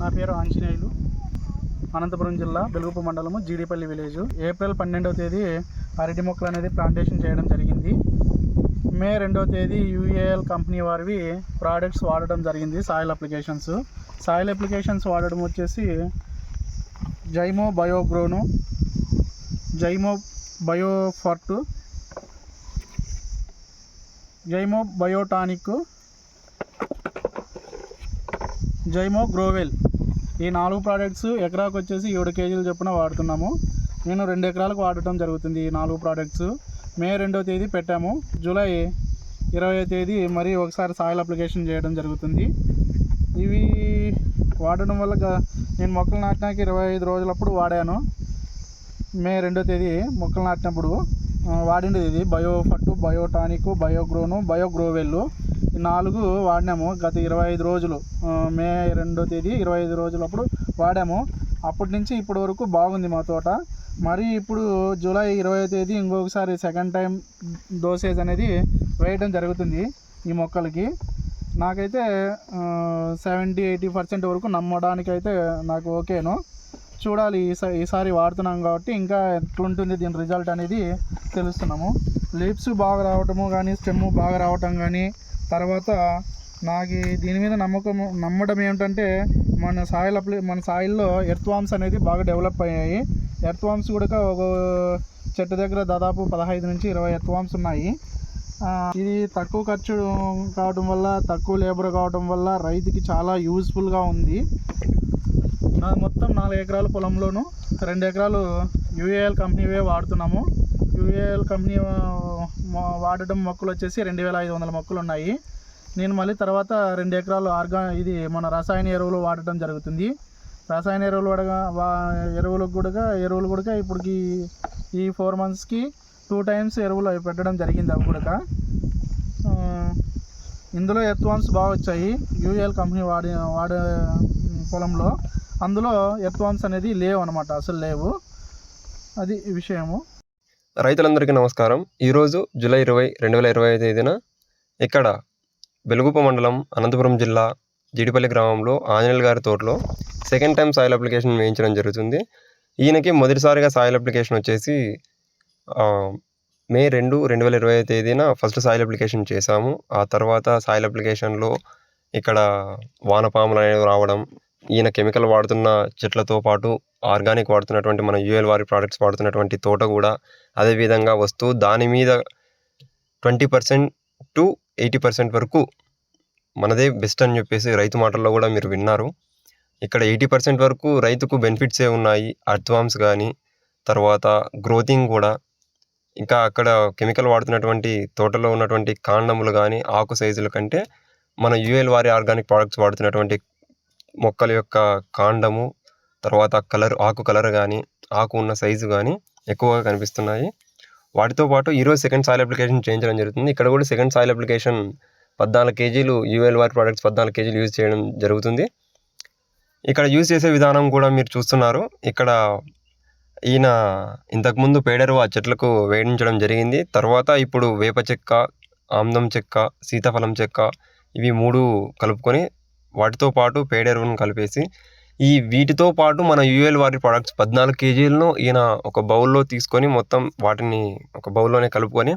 నా పేరు ఆంజనేయులు. అనంతపురం జిల్లా బెలుగుపు మండలము జీడిపల్లి విలేజ్. ఏప్రిల్ పన్నెండవ తేదీ అరటి మొక్కలు అనేది ప్లాంటేషన్ చేయడం జరిగింది. మే రెండవ తేదీ యూఏఎల్ కంపెనీ వారివి ప్రోడక్ట్స్ వాడడం జరిగింది సాయిల్ అప్లికేషన్స్ సాయిల్ అప్లికేషన్స్ వాడడం వచ్చేసి జైమో బయోగ్రోను జైమో బయోఫర్ట్ జైమో బయోటానిక్ జైమో గ్రోవెల్. ఈ నాలుగు ప్రోడక్ట్స్ ఎకరాకు వచ్చేసి ఏడు కేజీలు చొప్పున వాడుతున్నాము. నేను రెండు ఎకరాలకు వాడటం జరుగుతుంది ఈ నాలుగు ప్రోడక్ట్స్ మే రెండో తేదీ పెట్టాము. జూలై ఇరవై తేదీ మరి ఒకసారి సాయిల్ అప్లికేషన్ చేయడం జరుగుతుంది. ఇవి వాడడం వల్ల నేను మొక్కలు నాటినాక ఇరవై ఐదు రోజులప్పుడు వాడాను. మే రెండో తేదీ మొక్కలు నాటినప్పుడు ఆ, వాడిండేది ఇది. బయో ఫట్టు బయోటానిక్ బయోగ్రోను బయోగ్రోవెల్లు నాలుగు వాడినాము గత ఇరవై ఐదు రోజులు మే రెండో తేదీ ఇరవై ఐదు రోజులప్పుడు వాడాము. అప్పటి నుంచి ఇప్పటి వరకు బాగుంది మా తోట. మరి ఇప్పుడు జూలై ఇరవై తేదీ ఇంకొకసారి సెకండ్ టైం డోసేజ్ అనేది వేయడం జరుగుతుంది ఈ మొక్కలకి. నాకైతే సెవెంటీ ఎయిటీ పర్సెంట్ వరకు నమ్మడానికి అయితే నాకు ఓకేను. చూడాలి ఈసారి ఈసారి వాడుతున్నాం కాబట్టి ఇంకా ఎట్లుంటుంది దీని రిజల్ట్ అనేది తెలుస్తున్నాము. లిప్స్ బాగా రావటము కానీ స్టెమ్ బాగా రావటం కానీ తర్వాత నాకు దీని మీద నమ్మకం నమ్మడం ఏమిటంటే మన సాయిల్ అప్లై మన సాయిల్లో ఎర్త్ వామ్స్ అనేది బాగా డెవలప్ అయ్యాయి. ఎర్త్ వామ్స్ కూడా ఒక చెట్టు దగ్గర దాదాపు పదహైదు నుంచి ఇరవై ఎర్త్ వామ్స్ ఉన్నాయి. ఇది తక్కువ ఖర్చు కావడం వల్ల తక్కువ లేబర్ కావడం వల్ల రైతుకి చాలా యూస్ఫుల్గా ఉంది. నాది మొత్తం నాలుగు ఎకరాల పొలంలోను రెండు ఎకరాలు యూఏఎల్ కంపెనీవే వాడుతున్నాము. యూఏఎల్ కంపెనీ వాడడం మొక్కలు వచ్చేసి రెండు వేల ఐదు వందల మొక్కలు ఉన్నాయి. నేను మళ్ళీ తర్వాత రెండు ఎకరాలు ఆర్గా ఇది మన రసాయన ఎరువులు వాడటం జరుగుతుంది. రసాయన ఎరువులు వాడగా వా ఎరువులకు కూడా ఎరువులు కూడా ఇప్పటికి ఈ ఫోర్ మంత్స్కి టూ టైమ్స్ ఎరువులు అవి పెట్టడం జరిగింది అవి కూడా. ఇందులో ఎత్వాన్స్ బాగా వచ్చాయి. యూఎల్ కంపెనీ వాడి వాడే పొలంలో. అందులో ఎత్వాన్స్ అనేది లేవు అనమాట అసలు లేవు. అది విషయము. రైతులందరికీ నమస్కారం. ఈరోజు జూలై ఇరవై రెండు వేల ఇరవై ఐదు తేదీన ఇక్కడ వెలుగుప మండలం అనంతపురం జిల్లా జీడిపల్లి గ్రామంలో ఆంజనేయులు గారి తోటలో సెకండ్ టైం సాయిల్ అప్లికేషన్ వేయించడం జరుగుతుంది. ఈయనకి మొదటిసారిగా సాయిల్ అప్లికేషన్ వచ్చేసి మే రెండు రెండు వేల ఇరవై తేదీన ఫస్ట్ సాయిల్ అప్లికేషన్ చేశాము. ఆ తర్వాత సాయిల్ అప్లికేషన్లో ఇక్కడ వానపాములు అనేవి రావడం ఈయన కెమికల్ వాడుతున్న చెట్లతో పాటు ఆర్గానిక్ వాడుతున్నటువంటి మన యూఎల్ వారి ప్రోడక్ట్స్ వాడుతున్నటువంటి తోట కూడా అదే విధంగా వస్తూ దాని మీద twenty percent to eighty percent వరకు మనదే బెస్ట్ అని చెప్పేసి రైతు మాటల్లో కూడా మీరు విన్నారు. ఇక్కడ ఎయిటీ పర్సెంట్ వరకు రైతుకు బెనిఫిట్సే ఉన్నాయి అడ్వాన్స్ కానీ తర్వాత గ్రోతింగ్ కూడా ఇంకా అక్కడ కెమికల్ వాడుతున్నటువంటి తోటలో ఉన్నటువంటి కాండములు కానీ ఆకు సైజుల కంటే మన యూఎల్ వారి ఆర్గానిక్ ప్రోడక్ట్స్ వాడుతున్నటువంటి మొక్కల యొక్క కాండము తర్వాత కలర్ ఆకు కలర్ కానీ ఆకు ఉన్న సైజు కానీ ఎక్కువగా కనిపిస్తున్నాయి. వాటితో పాటు ఈరోజు సెకండ్ సాయిల్ అప్లికేషన్ చేయించడం జరుగుతుంది. ఇక్కడ కూడా సెకండ్ సాయిల్ అప్లికేషన్ పద్నాలుగు కేజీలు యూఎల్ వారి ప్రోడక్ట్స్ పద్నాలుగు కేజీలు యూజ్ చేయడం జరుగుతుంది. ఇక్కడ యూజ్ చేసే విధానం కూడా మీరు చూస్తున్నారు. ఇక్కడ ఈయన ఇంతకుముందు పేడరు ఆ చెట్లకు వేయించడం జరిగింది. తర్వాత ఇప్పుడు వేప చెక్క ఆమ్దం చెక్క సీతాఫలం చెక్క ఇవి మూడు కలుపుకొని వాటితో పాటు పేడెరువును కలిపేసి ఈ వీటితో పాటు మన యూఎల్ వారి ప్రొడక్ట్స్ పద్నాలుగు కేజీలను ఈయన ఒక బౌల్లో తీసుకొని మొత్తం వాటిని ఒక బౌల్లోనే కలుపుకొని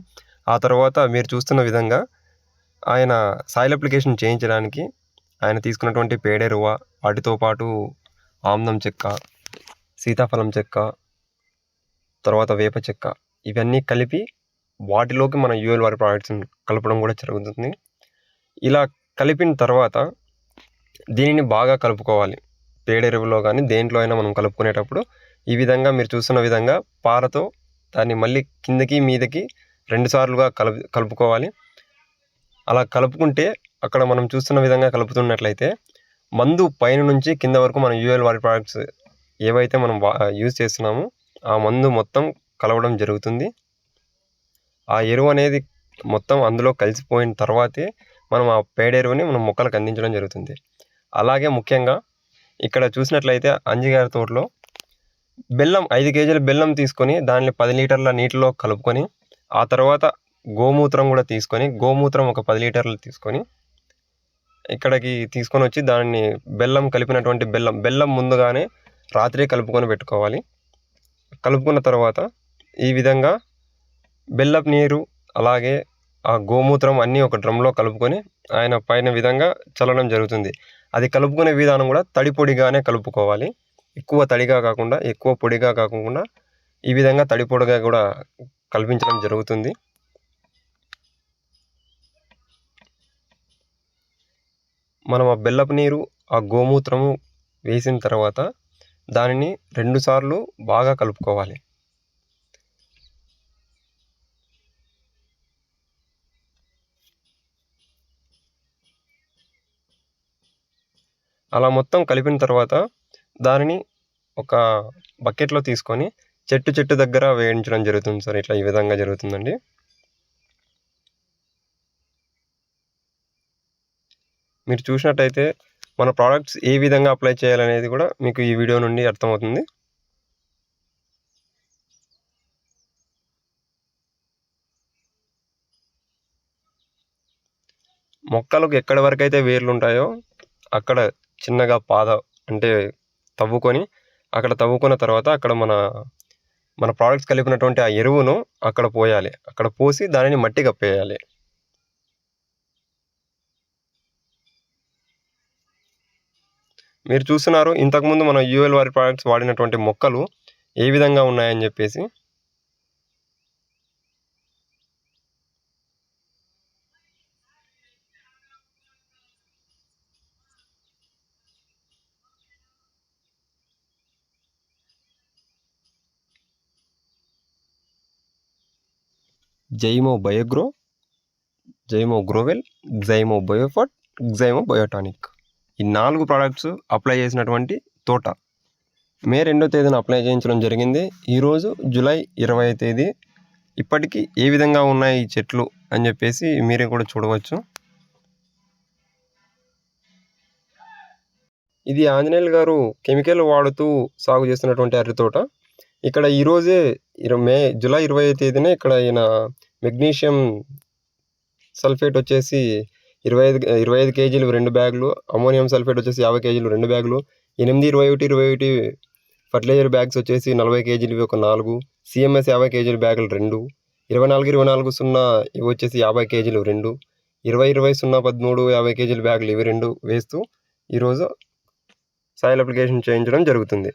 ఆ తర్వాత మీరు చూస్తున్న విధంగా ఆయన సాయిల్ అప్లికేషన్ చేయించడానికి ఆయన తీసుకున్నటువంటి పేడెరువ వాటితో పాటు ఆమ్దం చెక్క సీతాఫలం చెక్క తర్వాత వేప చెక్క. ఇవన్నీ కలిపి వాటిలోకి మన యూఎల్ వారి ప్రోడక్ట్స్ని కలపడం కూడా జరుగుతుంది. ఇలా కలిపిన తర్వాత దీనిని బాగా కలుపుకోవాలి. పేడెరువులో కానీ దేంట్లో అయినా మనం కలుపుకునేటప్పుడు ఈ విధంగా మీరు చూస్తున్న విధంగా పారతో దాన్ని మళ్ళీ కిందకి మీదకి రెండుసార్లుగా కలుపు కలుపుకోవాలి. అలా కలుపుకుంటే అక్కడ మనం చూస్తున్న విధంగా కలుపుతున్నట్లయితే మందు పైన నుంచి కింద వరకు మన యూఎల్ వారి ప్రోడక్ట్స్ ఏవైతే మనం వా యూజ్ చేస్తున్నామో ఆ మందు మొత్తం కలవడం జరుగుతుంది. ఆ ఎరువు అనేది మొత్తం అందులో కలిసిపోయిన తర్వాతే మనం ఆ పేడ ఎరువుని మనం మొక్కలకు అందించడం జరుగుతుంది. అలాగే ముఖ్యంగా ఇక్కడ చూసినట్లయితే అంజిగారి తోటలో బెల్లం ఐదు కేజీల బెల్లం తీసుకొని దానిని పది లీటర్ల నీటిలో కలుపుకొని ఆ తర్వాత గోమూత్రం కూడా తీసుకొని గోమూత్రం ఒక పది లీటర్లు తీసుకొని ఇక్కడికి తీసుకొని వచ్చి దాన్ని బెల్లం కలిపినటువంటి బెల్లం బెల్లం ముందుగానే రాత్రి కలుపుకొని పెట్టుకోవాలి. కలుపుకున్న తర్వాత ఈ విధంగా బెల్లపు నీరు అలాగే ఆ గోమూత్రం అన్నీ ఒక డ్రమ్లో కలుపుకొని ఆయన పైన విధంగా చల్లడం జరుగుతుంది. అది కలుపుకునే విధానం కూడా తడి పొడిగానే కలుపుకోవాలి. ఎక్కువ తడిగా కాకుండా ఎక్కువ పొడిగా కాకుండా ఈ విధంగా తడి పొడిగా కూడా కల్పించడం జరుగుతుంది. మనం ఆ బెల్లపు నీరు ఆ గోమూత్రము వేసిన తర్వాత దానిని రెండుసార్లు బాగా కలుపుకోవాలి. అలా మొత్తం కలిపిన తర్వాత దానిని ఒక బకెట్లో తీసుకొని చెట్టు చెట్టు దగ్గర వేయించడం జరుగుతుంది సార్. ఇట్లా ఈ విధంగా జరుగుతుందండి. మీరు చూసినట్టయితే మన ప్రోడక్ట్స్ ఏ విధంగా అప్లై చేయాలనేది కూడా మీకు ఈ వీడియో నుండి అర్థమవుతుంది. మొక్కలకు ఎక్కడి వరకు అయితే వేర్లు ఉంటాయో అక్కడ చిన్నగా పాద అంటే తవ్వుకొని అక్కడ తవ్వుకున్న తర్వాత అక్కడ మన మన ప్రోడక్ట్స్ కలిపినటువంటి ఆ ఎరువును అక్కడ పోయాలి. అక్కడ పోసి దానిని మట్టి కప్పేయాలి. మీరు చూస్తున్నారు ఇంతకుముందు మనం యూఎల్ వారి ప్రోడక్ట్స్ వాడినటువంటి మొక్కలు ఏ విధంగా ఉన్నాయని చెప్పేసి. Zymo Biogrow Zymo Growel Zymo Biofit Zymo Biotonic. ఈ నాలుగు ప్రోడక్ట్స్ అప్లై చేసినటువంటి తోట. మే రెండో తేదీన అప్లై చేయించడం జరిగింది. ఈరోజు జూలై ఇరవై తేదీ. ఇప్పటికీ ఏ విధంగా ఉన్నాయి ఈ చెట్లు అని చెప్పేసి మీరే కూడా చూడవచ్చు. ఇది ఆంజనేయులు గారు కెమికల్ వాడుతూ సాగు చేస్తున్నటువంటి అరటి తోట. ఇక్కడ ఈరోజే ఇరవై మే జూలై ఇరవై తేదీన ఇక్కడ ఈయన మెగ్నీషియం సల్ఫేట్ వచ్చేసి ఇరవై ఐదు ఇరవై ఐదు కేజీలు రెండు బ్యాగులు అమోనియం సల్ఫేట్ వచ్చేసి యాభై కేజీలు రెండు బ్యాగులు ఎనిమిది ఇరవై ఒకటి ఇరవై ఒకటి ఫర్టిలైజర్ బ్యాగ్స్ వచ్చేసి నలభై కేజీలు ఇవి ఒక నాలుగు సిఎంఎస్ యాభై కేజీల బ్యాగులు రెండు ఇరవై నాలుగు ఇరవై నాలుగు సున్నా ఇవి వచ్చేసి యాభై కేజీలు రెండు ఇరవై ఇరవై సున్నా పదమూడు యాభై కేజీల బ్యాగులు ఇవి రెండు వేస్తూ ఈరోజు సాయిల్ అప్లికేషన్ చేయించడం జరుగుతుంది.